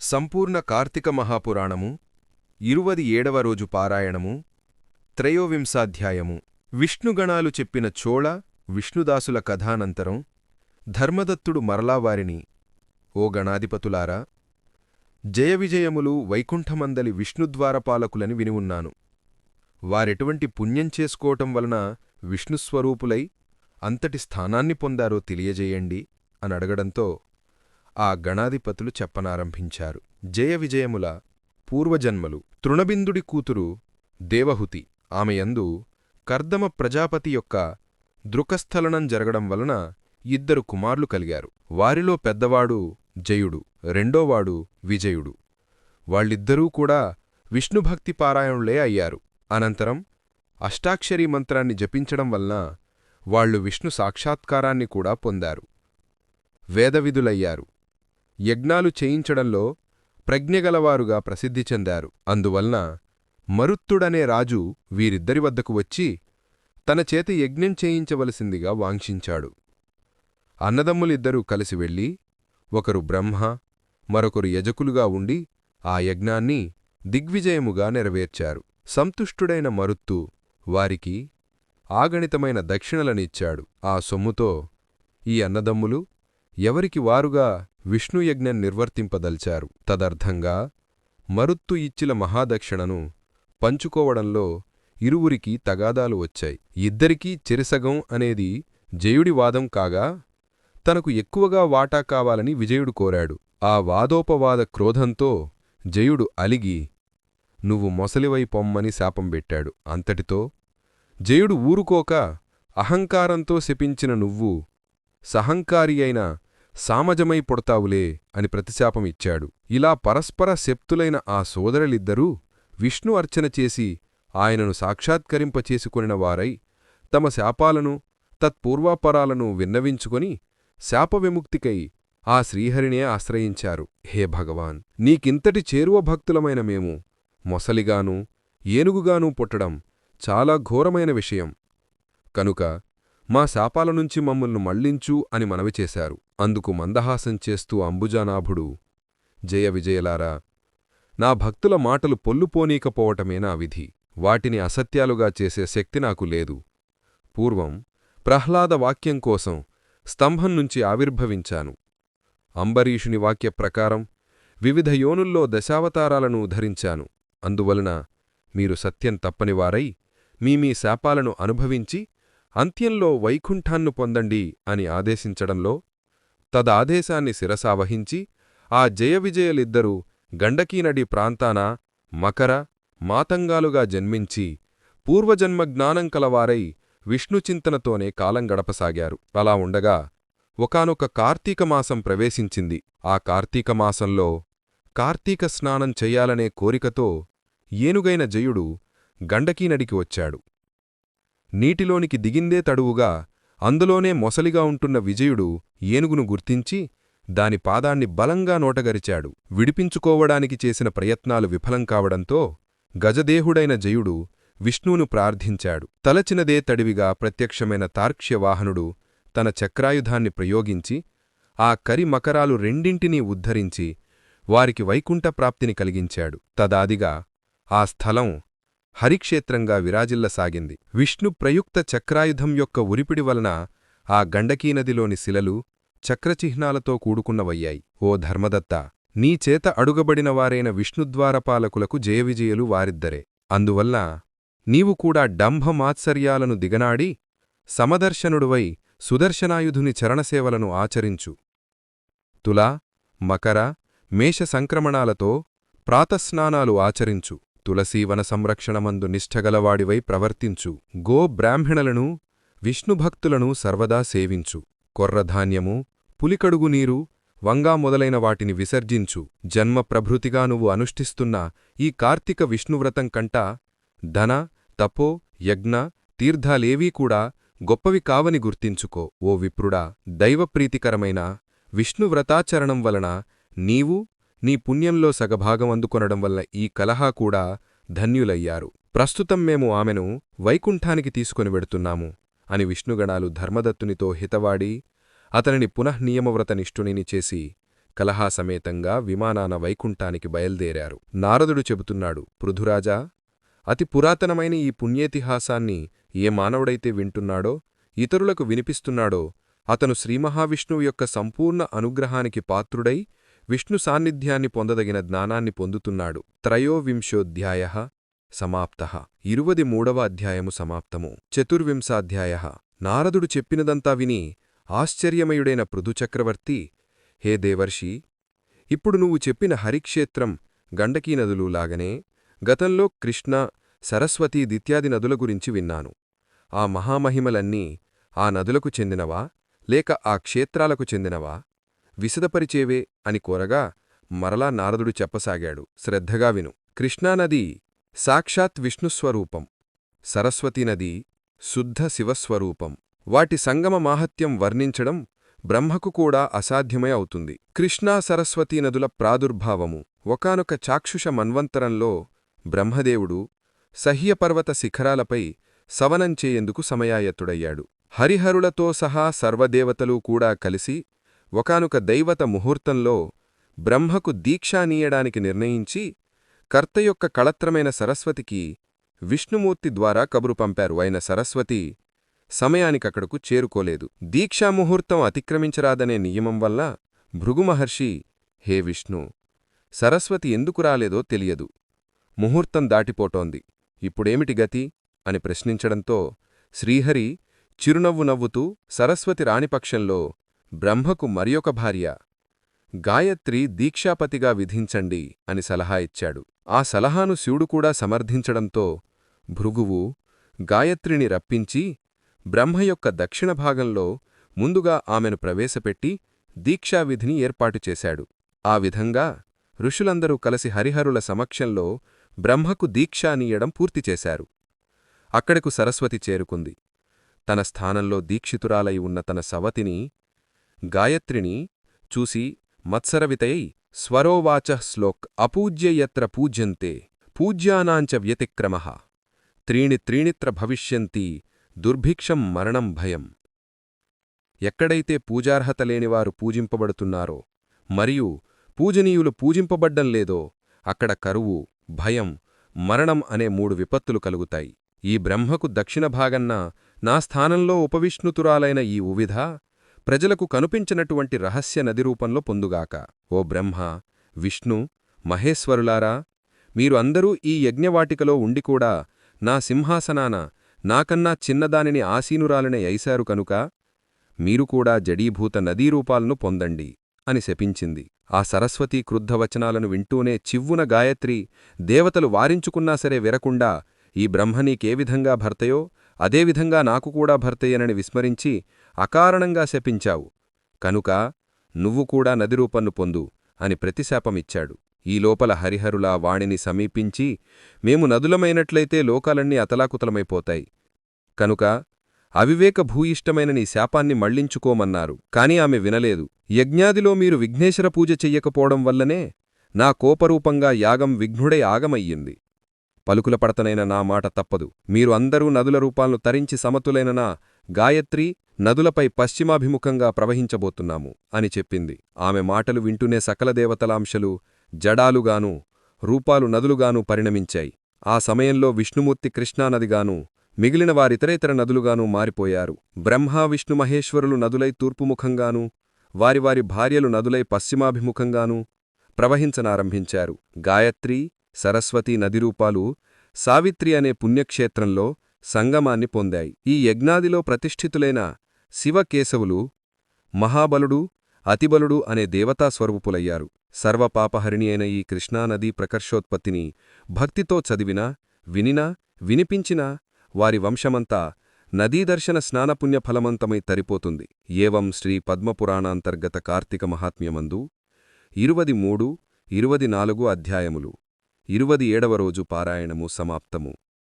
సంపూర్ణ కార్తీక మహాపురాణము ఇరువది ఏడవ రోజు పారాయణము త్రయోవింశాధ్యాయము. విష్ణుగణాలు చెప్పిన చోళ విష్ణుదాసుల కథానంతరం ధర్మదత్తుడు మరలావారిని ఓ గణాధిపతులారా జయవిజయములు వైకుంఠమందలి విష్ణుద్వారపాలకులని వినివున్నాను. వారెటువంటి పుణ్యం చేసుకోవటం వలన విష్ణుస్వరూపులై అంతటి స్థానాన్ని పొందారో తెలియజేయండి అని అడగడంతో ఆ గణాధిపతులు చెప్పనారంభించారు. జయ విజయముల పూర్వజన్మలు. తృణబిందుడి కూతురు దేవహుతి. ఆమెయందు కర్దమ ప్రజాపతి యొక్క దృకస్థలనం జరగడం వలన ఇద్దరు కుమార్లు కలిగారు. వారిలో పెద్దవాడు జయుడు రెండోవాడు విజయుడు. వాళ్ళిద్దరూ కూడా విష్ణుభక్తి పారాయణులే అయ్యారు. అనంతరం అష్టాక్షరీ మంత్రాన్ని జపించడం వలన వాళ్ళు విష్ణు సాక్షాత్కారాన్ని కూడా పొందారు. వేదవిధులయ్యారు. యజ్ఞాలు చేయించడంలో ప్రజ్ఞగలవారుగా ప్రసిద్ధి చెందారు. అందువలన మరుత్తుడనే రాజు వీరిద్దరి వద్దకు వచ్చి తన చేత యజ్ఞం చేయించవలసిందిగా వాంఛించాడు. అన్నదమ్ములిద్దరూ కలిసి వెళ్ళి ఒకరు బ్రహ్మ మరొకరు యజకులుగా ఉండి ఆ యజ్ఞాన్ని దిగ్విజయముగా నెరవేర్చారు. సంతుష్టుడైన మరుత్తు వారికి ఆగణితమైన దక్షిణలనిచ్చాడు. ఆ సొమ్ముతో ఈ అన్నదమ్ములు ఎవరికి వారుగా విష్ణుయజ్ఞం నిర్వర్తింపదల్చారు. తదర్థంగా మరుత్తు ఇచ్చిన మహాదక్షిణను పంచుకోవడంలో ఇరువురికి తగాదాలు వచ్చాయి. ఇద్దరికీ చెరిసగం అనేది జయుడి వాదం కాగా తనకు ఎక్కువగా వాటా కావాలని విజయుడు కోరాడు. ఆ వాదోపవాద క్రోధంతో జయుడు అలిగి నువ్వు మొసలివై పొమ్మని శాపం పెట్టాడు. అంతటితో జయుడు ఊరుకోక అహంకారంతో శపించిన నువ్వు సహంకారి అయిన సామజమై పొడతావులే అని ప్రతిశాపం ఇచ్చాడు. ఇలా పరస్పర శప్తులైన ఆ సోదరులిద్దరూ విష్ణు అర్చన చేసి ఆయనను సాక్షాత్కరింపచేసుకొనిన వారై తమ శాపాలను తత్పూర్వాపరాలను విన్నవించుకొని శాపవిముక్తికై ఆ శ్రీహరినే ఆశ్రయించారు. హే భగవాన్! నీకింతటి చేరువ భక్తులమైన మేము మొసలిగానూ ఏనుగుగానూ పుట్టడం చాలా ఘోరమైన విషయం. కనుక మా శాపాల నుంచి మమ్మల్ని మళ్ళించు అని మనవి చేశారు. అందుకు మందహాసం చేస్తూ అంబుజానాభుడు జయ విజయలారా నా భక్తుల మాటలు పొల్లుపోనీకపోవటమే నా విధి? వాటిని అసత్యాలుగా చేసే శక్తి నాకు లేదు. పూర్వం ప్రహ్లాద వాక్యం కోసం స్తంభం నుంచి ఆవిర్భవించాను. అంబరీషుని వాక్య ప్రకారం వివిధ యోనుల్లో దశావతారాలను ధరించాను. అందువలన మీరు సత్యం తప్పనివారై మీ మీ శాపాలను అనుభవించి అంత్యంలో వైకుంఠాన్ను పొందండి అని ఆదేశించడంలో తదాదేశాన్ని శిరసావహించి ఆ జయవిజయలిద్దరూ గండకీనడి ప్రాంతాన మకర మాతంగాలుగా జన్మించి పూర్వజన్మ జ్ఞానం కలవారై విష్ణుచింతనతోనే కాలం గడపసాగారు. అలా ఉండగా ఒకనొక కార్తీకమాసం ప్రవేశించింది. ఆ కార్తీకమాసంలో కార్తీక స్నానం చెయ్యాలనే కోరికతో ఏనుగైన జయుడు గండకీనడికి వచ్చాడు. నీటిలోనికి దిగిందే తడువుగా అందులోనే మొసలిగా ఉంటున్న విజయుడు ఏనుగును గుర్తించి దాని పాదాన్ని బలంగా నోటగరిచాడు. విడిపించుకోవడానికి చేసిన ప్రయత్నాలు విఫలం కావడంతో గజదేహుడైన జయుడు విష్ణువును ప్రార్థించాడు. తలచినదే తడివిగా ప్రత్యక్షమైన తార్క్ష్యవాహనుడు తన చక్రాయుధాన్ని ప్రయోగించి ఆ కరి మకరాలు రెండింటినీ ఉద్ధరించి వారికి వైకుంఠప్రాప్తిని కలిగించాడు. తదాదిగా ఆ స్థలం హరిక్షేత్రంగా విరాజిల్లసాగింది. విష్ణు ప్రయుక్త చక్రాయుధం యొక్క ఉరిపిడి వలన ఆ గండకీనదిలోని శిలలు చక్రచిహ్నాలతో కూడుకున్నవయ్యాయి. ఓ ధర్మదత్త నీచేత అడుగబడినవారైన విష్ణుద్వారపాలకులకు జయవిజయులు వారిద్దరే. అందువల్ల నీవు కూడా డంభమాత్సర్యాలను దిగనాడి సమదర్శనుడువై సుదర్శనాయుధుని చరణసేవలను ఆచరించు. తులా మకర మేష సంక్రమణాలతో ప్రాతస్నానాలు ఆచరించు. తులసీవన సంరక్షణమందు నిష్ఠగలవాడివై ప్రవర్తించు. గో బ్రాహ్మణులను విష్ణుభక్తులను సర్వదా సేవించు. కొర్రధాన్యము పులికడుగు నీరు వంగా మొదలైన వాటిని విసర్జించు. జన్మ ప్రభృతిగా నువ్వు అనుష్ఠిస్తున్న ఈ కార్తీక విష్ణువ్రతం కంటా ధన తపో యజ్ఞ తీర్థాలేవీ కూడా గొప్పవి కావని గుర్తించుకో. ఓ విప్రుడా దైవప్రీతికరమైన విష్ణువ్రతాచరణం వలన నీవు నీ పుణ్యంలో సగభాగం అందుకొనడం వల్ల ఈ కలహా కూడా ధన్యులయ్యారు. ప్రస్తుతం మేము ఆమెను వైకుంఠానికి తీసుకొని వెడుతున్నాము అని విష్ణుగణాలు ధర్మదత్తునితో హితవాడి అతనిని పునఃనియమవ్రతనిష్ఠునిని చేసి కలహాసమేతంగా విమానాన వైకుంఠానికి బయల్దేరారు. నారదుడు చెబుతున్నాడు పృథురాజా అతి పురాతనమైన ఈ పుణ్యేతిహాసాన్ని ఏ మానవుడైతే వింటున్నాడో ఇతరులకు వినిపిస్తున్నాడో అతను శ్రీమహావిష్ణువు యొక్క సంపూర్ణ అనుగ్రహానికి పాత్రుడై విష్ణు సాన్నిధ్యాన్ని పొందదగిన జ్ఞానాన్ని పొందుతున్నాడు. త్రయోవింశోధ్యాయ సమాప్త. ఇరువది మూడవ అధ్యాయము సమాప్తము. చతుర్వింశాధ్యాయ. నారదుడు చెప్పినదంతా విని ఆశ్చర్యమయుడైన పృథుచక్రవర్తి హే దేవర్షి ఇప్పుడు నువ్వు చెప్పిన హరిక్షేత్రం గండకీ నదులు లాగనే గతంలో కృష్ణ సరస్వతీ దిత్యాది నదుల గురించి విన్నాను. ఆ మహామహిమలన్నీ ఆ నదులకు చెందినవా? లేక ఆ క్షేత్రాలకు చెందినవా? విశదపరిచేవే అని కోరగా మరలా నారదుడు చెప్పసాగాడు. శ్రద్ధగా విను. కృష్ణానది సాక్షాత్ విష్ణుస్వరూపం. సరస్వతీనది శుద్ధ శివస్వరూపం. వాటి సంగమ మాహత్యం వర్ణించడం బ్రహ్మకు కూడా అసాధ్యమే అవుతుంది. కృష్ణా సరస్వతీ నదుల ప్రాదుర్భావము. ఒకనొక చాక్షుష మన్వంతరంలో బ్రహ్మదేవుడు సహ్యపర్వత శిఖరాలపై సవనంచేయందుకు సమయాయత్తుడయ్యాడు. హరిహరులతో సహా సర్వదేవతలు కూడా కలిసి ఒకనొక దైవత ముహూర్తంలో బ్రహ్మకు దీక్షానీయడానికి నిర్ణయించి కర్త యొక్క కళత్రమైన సరస్వతికి విష్ణుమూర్తి ద్వారా కబురు పంపారు. అయిన సరస్వతి సమయానికక్కడకు చేరుకోలేదు. దీక్షాముహూర్తం అతిక్రమించరాదనే నియమం వల్ల భృగుమహర్షి హే విష్ణు సరస్వతి ఎందుకు రాలేదో తెలియదు. ముహూర్తం దాటిపోటోంది ఇప్పుడేమిటి గతి అని ప్రశ్నించడంతో శ్రీహరి చిరునవ్వు నవ్వుతూ సరస్వతి రాణిపక్షంలో బ్రహ్మకు మరియొక భార్య. గాయత్రి దీక్షాపతిగా విధించండి అని సలహా ఇచ్చాడు. ఆ సలహాను శివుడు కూడా సమర్థించడంతో భృగువు గాయత్రిని రప్పించి బ్రహ్మ యొక్క దక్షిణ భాగంలో ముందుగా ఆమెను ప్రవేశపెట్టి దీక్షావిధిని ఏర్పాటు చేశాడు. ఆ విధంగా ఋషులందరూ కలిసి హరిహరుల సమక్షంలో బ్రహ్మకు దీక్షానీయడం పూర్తిచేశారు అక్కడకు సరస్వతి చేరుకుంది. తన స్థానంలో దీక్షితురాలై ఉన్న తన సవతిని గాయత్రిని చూసి మత్సరవితయై స్వరోవాచ శ్లోక్ అపూజ్య యత్ర పూజ్యంతే పూజ్యానాంచ వ్యతిక్రమ త్రీణి త్రీణిత్ర భవిష్యంతి దుర్భిక్షం మరణం భయం. ఎక్కడైతే పూజార్హత లేనివారు పూజింపబడుతున్నారో మరియు పూజనీయులు పూజింపబడ్డం లేదో అక్కడ కరువు భయం మరణం అనే మూడు విపత్తులు కలుగుతాయి. ఈ బ్రహ్మకు దక్షిణ భాగన్న నా స్థానంలో ఉపవిష్ణుతురాలైన ఈ ఉవిధ ప్రజలకు కనుపించినటువంటి రహస్య నది రూపంలో పొందుగాక. ఓ బ్రహ్మ విష్ణు మహేశ్వరులారా మీరు అందరూ ఈ యజ్ఞవాటికలో ఉండికూడా నా సింహాసనాన నాకన్నా చిన్నదానిని ఆసీనురాలనే అయిశారు కనుక మీరు కూడా జడీభూత నదీరూపాలను పొందండి అని శపించింది. ఆ సరస్వతీ క్రుద్ధవచనాలను వింటూనే చివ్వున గాయత్రి దేవతలు వారించుకున్నా సరే విరకుండా ఈ బ్రహ్మ నీకేవిధంగా భర్తయో అదేవిధంగా నాకు కూడా భర్తయ్యనని విస్మరించి అకారణంగా శపించావు. కనుక నువ్వు కూడా నదిరూపన్ను పొందు అని ప్రతిశాపమిచ్చాడు. ఈ లోపల హరిహరులా వాణిని సమీపించి మేము నదులమైనట్లయితే లోకాలన్నీ అతలాకుతలమైపోతాయి. కనుక అవివేక భూయిష్టమైన నీ శాపాన్ని మళ్ళించుకోమన్నారు. కాని ఆమె వినలేదు. యజ్ఞాదిలో మీరు విఘ్నేశ్వర పూజ చెయ్యకపోవడం వల్లనే నా కోపరూపంగా యాగం విఘ్నుడై ఆగమయ్యింది. పలుకుల పడతనైన నా మాట తప్పదు. మీరు అందరూ నదుల రూపాలను తరించి సమతులైన నా గాయత్రి నదులపై పశ్చిమాభిముఖంగా ప్రవహించబోతున్నాము అని చెప్పింది. ఆమె మాటలు వింటూనే సకల దేవతలాంశలు జడాలుగాను రూపాలు నదులుగాను పరిణమించాయి. ఆ సమయంలో విష్ణుమూర్తి కృష్ణానదిగాను మిగిలిన వారితరేతర నదులుగాను మారిపోయారు. బ్రహ్మా విష్ణు మహేశ్వరులు నదులై తూర్పుముఖంగాను వారి వారి భార్యలు నదులై పశ్చిమాభిముఖంగాను ప్రవహించనారంభించారు. గాయత్రి సరస్వతీ నదిరూపాలు సావిత్రి అనే పుణ్యక్షేత్రంలో సంగమాన్ని పొందాయి. ఈ యజ్ఞాదిలో ప్రతిష్ఠితులైన శివకేశవులు మహాబలుడు అతిబలుడు అనే దేవతా స్వరూపులయ్యారు సర్వపాపహరిణి అయిన ఈ కృష్ణానదీ ప్రకర్షోత్పత్తిని భక్తితో చదివినా వినినా వినిపించినా వారి వంశమంతా నదీదర్శన స్నానపుణ్యఫలమంతమై తరిపోతుంది. ఏవం శ్రీ పద్మపురాణాంతర్గత కార్తీక మహాత్మ్యమందు ఇరువది మూడు ఇరువది నాలుగు అధ్యాయములు. ఇరువది ఏడవ రోజు పారాయణము సమాప్తము.